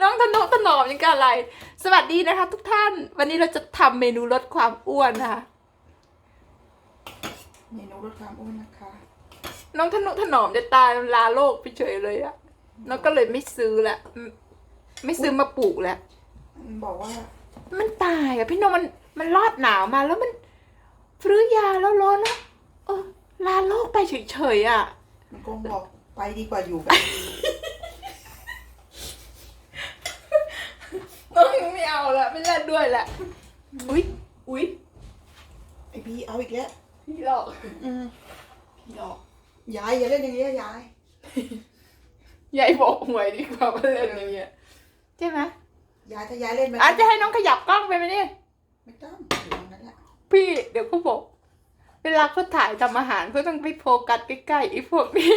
น้องธนุถนอมยังกับอะไร สวัสดีนะคะ ทุกท่าน วันนี้เราจะทำเมนูลดความอ้วนนะคะ เมนูลดความอ้วนนะคะ น้องธนุถนอมจะตายลาโลกไปเฉยเลยอะน้องก็เลยไม่ซื้อละไม่ไม่ซื้อมาปลูกแล้วมันบอกว่า มันตายอะพี่นงมันมันรอดหนาวมาแล้วมันฟื้อยาแล้วร้อนแล้วเออลาโลกไปเฉยๆอะมันคงบอกไปดีกว่าอยู่แบบ น้องไม่เอาละไม่เล่นด้วยละอุ้ยอุ้ยไอพี่เอาอีกแล้วพี่หลอกอืมพี่หลอกยายอย่าเล่นอย่างนี้ยายยายบอกหวยดีกว่ามาเล่นอย่างเงี้ยใช่ไหมยายถ้ายายเล่นไปอาจจะให้น้องขยับกล้องไปไหมเนี่ยไม่ต้องอยู่ตรงนั้นแหละพี่เดี๋ยวเขาบอก เวลาเขาถ่ายทำอาหารเขาต้องไปโฟกัสใกล้ๆไอ้พวกนี้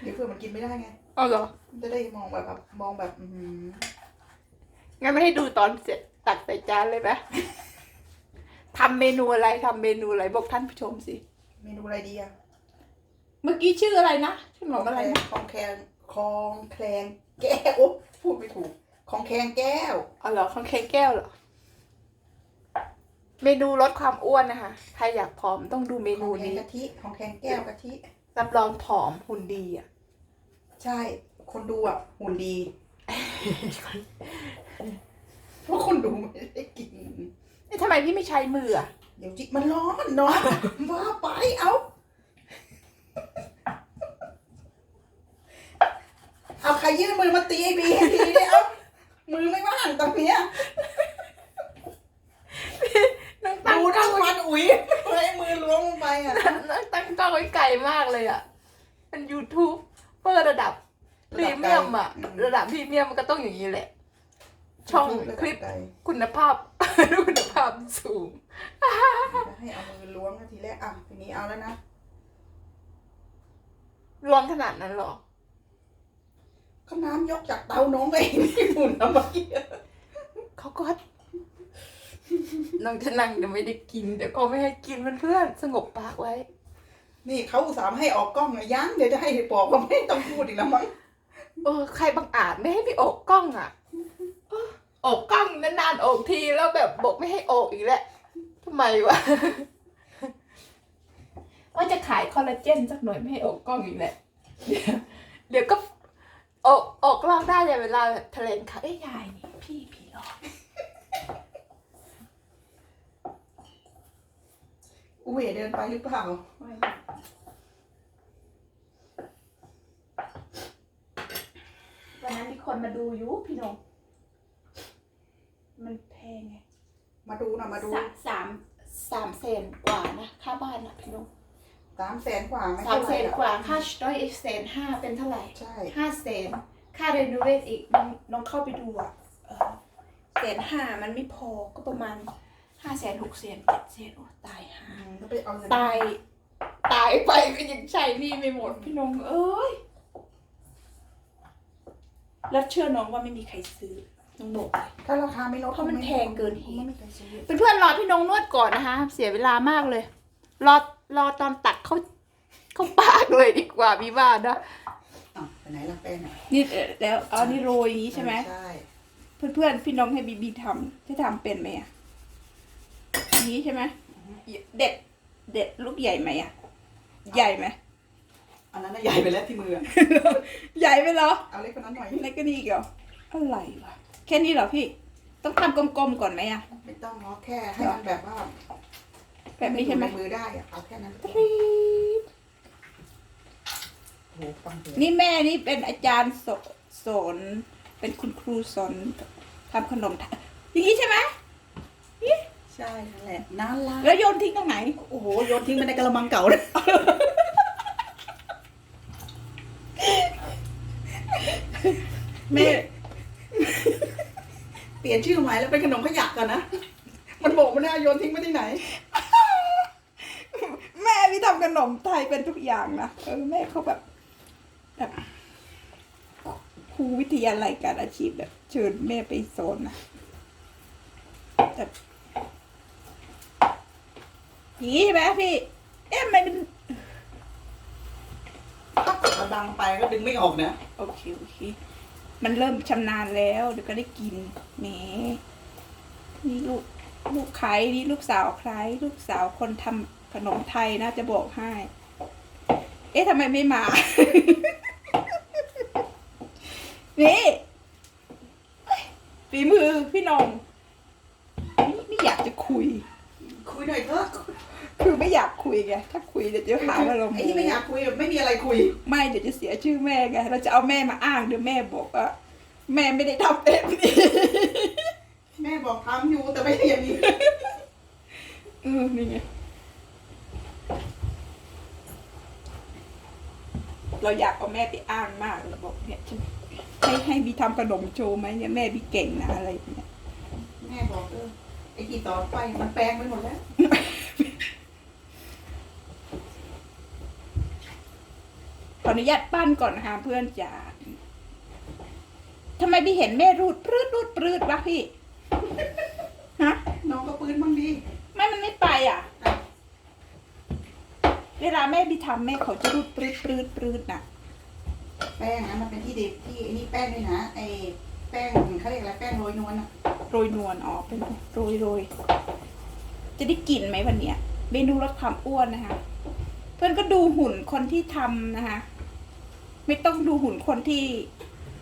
เดี๋ยวเพื่อมันกินไม่ได้ไงเอาเหรอมัน จะได้มองแบบแบบมองแบบ อืมงั้นไม่ให้ดูตอนเสร็จตักใส่จานเลยไหมทำเมนูอะไรทำเมนูอะไรบอกท่านผู้ชมสิ เมนูอะไรดีอะเมื่อกี้ชื่ออะไรนะชื่อขนมอะไรนะคลองแคลงคลองแคลงแก้วโอ๊ะพูดไม่ถูกคลองแคลงแก้วเอาเหรอข้าวเค้กแก้วเหรอ เมนูลดความอ้วนนะคะ ใครอยากผอมต้องดูเมคลนูองแคลงนี้กะทิคลองแคลงแก้วกะทิรับรองผอมหุ่นดีอะ ใช่ คนดูอะหุ่นดี เพราะคนดูไม่ได้กิน นี่ทำไมพี่ไม่ใช้มืออะ เดี๋ยวจิมันร้อนเนาะว่าไปเอาเอาใครยื่นมือมาตีไอ้บีให้ทีเนี่ยเอามือไม่ว่างตรงเนี้ยน้องตั้งดูกล้ทั้องงไว้วันอุ๋ยไอ้มือล้วงลงไปอะน้องตั้งกล้องไว้ไกลมากเลยอะเป็นยูทูบเปอร์ระดับ พรีเมียมอะระดับพรีเมียมมันก็ต้องอย่างนี้แหละ ช่องคลิปคุณภาพคุณภาพสูง ให้เอามือล้วงนะทีแรกอะทีนี้เอาแล้วนะร้อนขนาดนั้นเหรอก็น้ำยกจากเตาน้องไปที่หมุนเอามากี้เขาก็น้องจะนั่งเดี๋ยวไม่ได้กินเดี๋ยวก็ไม่ให้กินเพื่อนๆสงบปากไว้ นี่เขาอุตส่าห์ให้ออกกล้องอะยังเดี๋ยวจะให้บอกว่าไม่ต้องพูดอีกแล้วมั้ง เออใครบังอาจไม่ให้พี่โอกกล้องอะเออโอกกล้องนานๆโอกทีแล้วแบบบอกไม่ให้โอกอีกแล้วทำไมวะว่าจะขายคอลลาเจนสักหน่อยไม่ให้โอกกล้องอีกแหละเดี๋ยวเดี๋ยวก็โอกโอกกล้องได้เลยเวลาแบบแถลงข่าวเอ้ยยายนี่พี่ผีหลอกอุ้ยเดินไปหรือเปล่า วันนั้นมีคนมาดูอยุพี่นงมันแพงไงมาดูนะมาดูสามสามสามแสนกว่านะค่าบ้านนะพี่นงสามแสนกว่าไม่สามเท่าไหแสร่นหรอกกว่าค่าสต้อยอีกแสนห้าเป็นเท่าไหร่ใช่ห้าแสนค่าเรโนเวทอีกน้องน้องเข้าไปดูอะเออแสนห้ามันไม่พอก็ประมาณห้าแสนหกแสนเจ็ดแสนโอ้ตายห่า อืมก็ไปเอาเงินตาย ตายไปก็ยังใช้หนี่ไม่หมดพี่นงเอ้ย แล้วเชื่อน้องว่าไม่มีใครซื้อน้องบอกเลยถ้าราคาไม่ลดเพราะมันแพงเกินเหตุไม่มีใครซื้อเพื่อนๆรอพี่นงนวดก่อนนะคะ เสียเวลามากเลย รอรอตอนตักเขาเขาปากเลยดีกว่าพี่ว่านะอะไปไหนล่ะแป้งอะนี่เอ่อแล้วเอานี่โรยอย่างนี้ใช่ไหมใช่ เพื่อนๆพี่น้องให้บีบีทำที่ทำเป็นไหมอะอันนี้ใช่ไหมเด็ดเด็ดลูกใหญ่ไหมอะ ใหญ่ไหม อันนั้นน่ะใหญ่ไปแล้วที่มืออะใหญ่ไปเหรอเอาเล็กกว่านั้นหน่อย เล็กก็นี่อีกเหรออะไรวะแค่นี้เหรอพี่ ต้องทำกลมๆก่อนไหมอะไม่ต้องเนาะแค่ให้มันแบบว่าแบบนี้ใช่ไหมอยู่นมือได้อะเอาแค่นั้นปรี๊ดโอ้โหฟังเสียงนี่แม่นี่เป็นอาจารย์สสอนเป็นคุณครูสอนทำขนมไทยอย่างนี้ใช่ไหมใช่นั่นแหละน่ารักแล้วโยนทิ้งตรงไหน โอ้โหโยนทิ้งไปในกระมังเก่าเลย แม่ เปลี่ยนชื่อใหม่แล้วเป็นขนมขยะก่อนนะ มันบอกไม่ได้โยนทิ้งไปที่ไหน แม่พี่ทำขนมไทยเป็นทุกอย่างนะเออแม่เขาแบบแบบครูวิทยาลัยการอาชีพแบบ เชิญแม่ไปสอนนะแบบอย่างนี้ใช่ไหมพี่ เอ๊ะทำไมมัน ดังไปก็ดึงไม่ออกนะโอเคโอเค มันเริ่มชำนาญแล้วเดี๋ยวก็ได้กินแหมนี่ลูกลูกใครนี่ลูกสาวใครลูกสาวคนทำขนมไทยนะจะบอกให้ เอ๊ะทำไมไม่มา นี่เอ้ยฝีมือพี่นงไม่ไม่อยากจะคุย คุยหน่อยเถอะ คือไม่อยากคุยไงถ้าคุยเดี๋ยวจะหาว่าเราไอ้ที่ไม่อยากคุยไม่มีอะไรคุย ไม่เดี๋ยวจะเสียชื่อแม่ไงเราจะเอาแม่มาอ้างเดี๋ยวแม่บอกว่าแม่ไม่ได้ทำแบบนี้แม่บอกทำอยู่แต่ไม่ใช่อย่างนี้เออนี่ไงเราอยากเอาแม่ไปอ้างมากเราบอกเนี่ยฉันให้ให้บีทำขนมโชว์ไหมเนี่ยแม่บีเก่งนะอะไรอย่างเงี้ยแม่บอกเออไอ้ที่ต่อไปมันแปลงไปหมดแล้ว ข ออนุญาตปั้นก่อนนะคะเพื่อนจ๋าทำไมบีเห็นแม่รูดปรืดรูดปรืดวะพี่ ฮะ น้องก็ปืนบ้างดีไม่มันไม่ไปอะอะเวลาแม่บีทำแม่เขาจะรูดปรืดปรืดปรืดน่ะ แป้งนะมันเป็นที่เด็ดที่ไอ้นี่แป้งด้วยนะไอ้แป้งเขาเรียกอะไรแป้งโรยนวลอะโรยนวลอ๋อเป็นโรยโรยจะได้กลิ่นไหมวันเนี้ยเมนูลดความอ้วนนะคะ เพื่อนก็ดูหุ่นคนที่ทำนะคะ ไม่ต้องดูหุ่นคนที่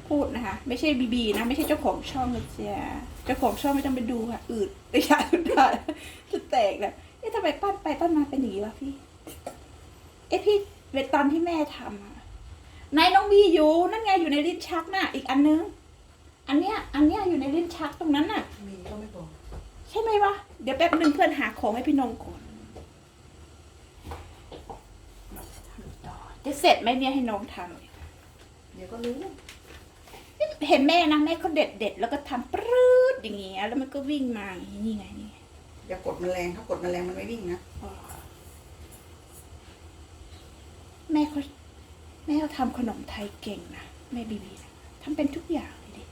พูดนะคะ ไม่ใช่บีบีนะไม่ใช่เจ้าของช่องนะจ๊ะเจ้าของช่องไม่ต้องไปดูค่ะอืดระยะสุดท้ายจะแตกนะเอ๊ะทำไมปั้นไปปั้นมาเป็นอย่างนี้วะพี่ เอ๊ะพี่เวลาตอนที่แม่ทำอะนายน้องบีอยู่นั่นไงอยู่ในลิ้นชักน่ะ อีกอันนึง อันเนี้ย อันเนี้ยอยู่ในลิ้นชักตรงนั้นน่ะ มีก็ไม่บอกใช่ไหมวะเดี๋ยวแป๊บหนึ่งเพื่อนหาของให้พี่นงก่อนจะเสร็จไหมเนี่ยให้น้องทำ เดี๋ยวก็รู้ เห็นแม่นะแม่เขาเด็ดเด็ดๆแล้วก็ทำปรื๊ดอย่างเงี้ยแล้วมันก็วิ่งมาอย่างงี้นี่ไงนี่ไงอย่ากดมันแรงถ้ากดมันแรงมันไม่วิ่งนะอ๋อแม่เขาแม่เขาทำขนมไทยเก่งนะแม่บีบีนะทำเป็นทุกอย่างเลยดิ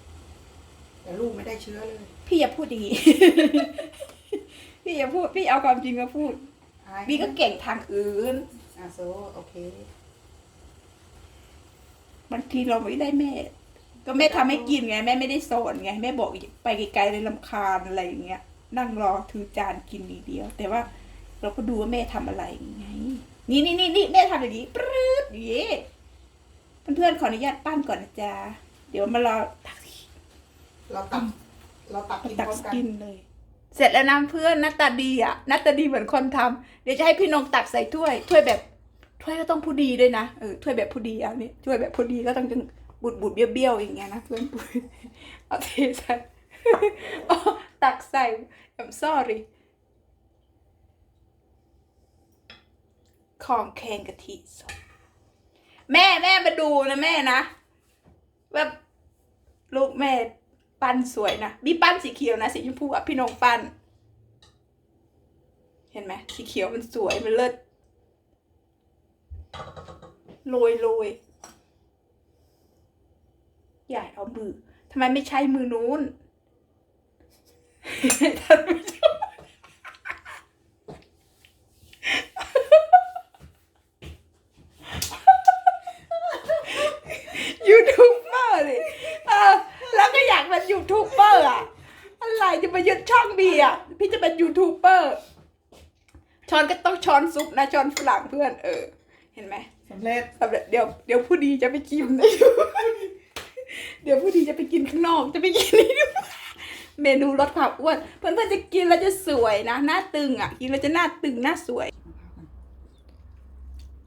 แต่ลูกไม่ได้เชื้อเลย พี่อย่าพูดอย่างงี้ พี่อย่าพูดพี่เอาความจริงมาพูดอายบีก็เก่งทางอื่น อะโซโอเค บางทีเราไม่ได้แม่ ก็แม่ทำให้กินไง แม่ไม่ได้สอนไง แม่บอกไปไกลๆเลยลำคาญอะไรอย่างเงี้ย นั่งรอถือจานกินนีเดียว แต่ว่าเราก็ดูว่าแม่ทำอะไรไง นี่นี่นี่นี่แม่ทำอย่างนี้ปรื๊ดอย่างนี้เพื่อนๆขออนุญาตปั้นก่อนนะจ๊ะเดี๋ยวมารอตักเราตักเราตักกินพตักร้อมกันกินเลย เสร็จแล้วนะเพื่อนหน้าตาดีอะหน้าตาดีเหมือนคนทำเดี๋ยวจะให้พี่นงตักใส่ถ้วยถ้วยแบบ ถ้วยก็ต้องผู้ดีด้วยนะเออถ้วยแบบผู้ดีเอาเนี่ยถ้วยแบบผู้ดีก็ต้องจึงบุดบุดๆเบี้ยวอย่างเงี้ยนะเพื่อนปุ้ยเอาเทใส่อตักใส่ I'm sorry ของแข็งกะทิสดแม่แม่มาดูนะแม่นะว่าลูกแม่ปั้นสวยนะบีปั้นสีเขียวนะสีชมพูอะพี่นงปั้น เห็นไหมสีเขียวมันสวยมันเลิศ โรยโรยอย่เอามือทำไมไม่ใช้มือนู้นท่านผู้ชมยูทูบเบอร์เลยเออแล้วก็อยากเป็นยูทูบเบอร์อะอะไรจะมายึดช่องบีอะ พี่จะเป็นยูทูบเบอร์ช้อนก็ต้องช้อนซุปนะช้อนฝรั่งเพื่อนเออ เห็นไหมสำเร็จสำเร็จเดี๋ยวเดี๋ยวผู้ดีจะไปกินนะเดี๋ยวผู้ดีจะไปกินข้างนอกจะไปกินนี่ด้วยเมนูลดความอ้วนเพื่อนๆจะกินแล้วจะสวยนะหน้าตึงอะกินแล้วจะหน้าตึงหน้าสวย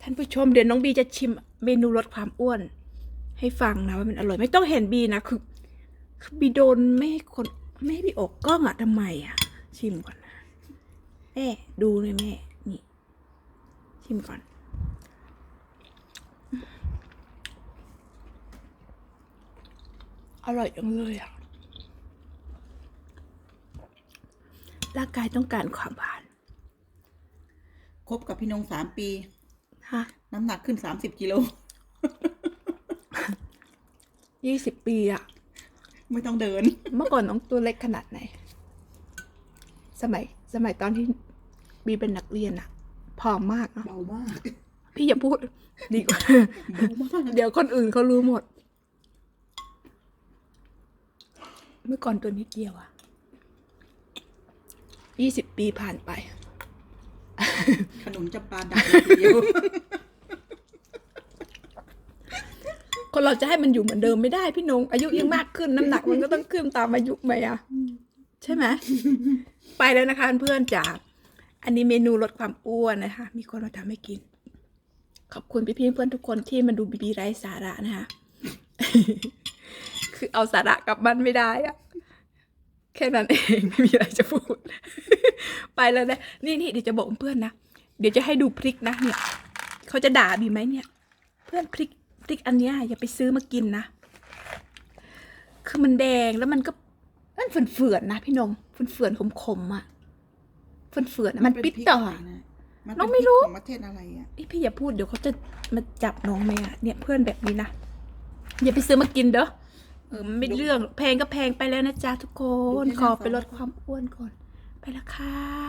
ท่านผู้ชมเดี๋ยวน้องบีจะชิมเมนูลดความอ้วน ให้ฟังนะว่ามันอร่อยไม่ต้องเห็นบีนะคือคือบีโดนไม่ให้คนไม่ให้บีออกกล้องอะทำไมอะชิมก่อนนะแม่ดูเลยแม่นี่ ชิมก่อน อร่อยจังเลยอะร่างกายต้องการความหวาน คบกับพี่นงสามปี ฮะ น้ำหนักขึ้นสามสิบกิโล ยี่สิบปีอะไม่ต้องเดิน เมื่อก่อนน้องตัวเล็กขนาดไหน สมัย สมัยตอนที่บีเป็นนักเรียนอะผอมมากเนาะเบามาก พี่อย่าพูด ดีกว่า เดี๋ยวคนอื่นเขารู้หมด เมื่อก่อนตัวนิดเดียวอะยี่สิบปีผ่านไป ขนมจำปาดักเลยทีเดียวคนเราจะให้มันอยู่เหมือนเดิมไม่ได้พี่นง อายุยิ่งมากขึ้นน้ำหนักมันก็ต้องขึ้นตามอายุไหมอะใช่ไหมไปแล้วนะคะเพื่อนจ๋าอันนี้เมนูลดความอ้วนนะคะ มีคนมาทำให้กิน ขอบคุณพี่ๆเพื่อนทุกคนที่มาดูบีบีไร้สาระนะคะ คือเอาสาระกลับบ้านไม่ได้อะแค่นั้นเองไม่มีอะไรจะพูด ไปแล้วนะนี่นี่เดี๋ยวจะบอกเพื่อนนะเดี๋ยวจะให้ดูพริกนะเนี่ยเขาจะด่าบีไหมเนี่ย เพื่อนพริกพริกอันเนี้ยอย่าไปซื้อมากินนะคือมันแดงแล้วมันก็มันเฝื่อนๆนะพี่นงเฝื่อนๆขมๆอะเฝื่อนๆอะมันปิดต่ออะมันน้เป็องนไม่พรู้ของประเทศอะไรอะเอ้ยพี่อย่าพูดเดี๋ยวเขาจะมาจับน้องไหมอะเนี่ยเพื่อนแบบนี้นะอย่าไปซื้อมากินเด้อเออมันไม่เรื่องแพงก็แพงไปแล้วนะจ๊ะทุกคน ขอไปลดความอ้วนก่อน ไปแล้วค่ะ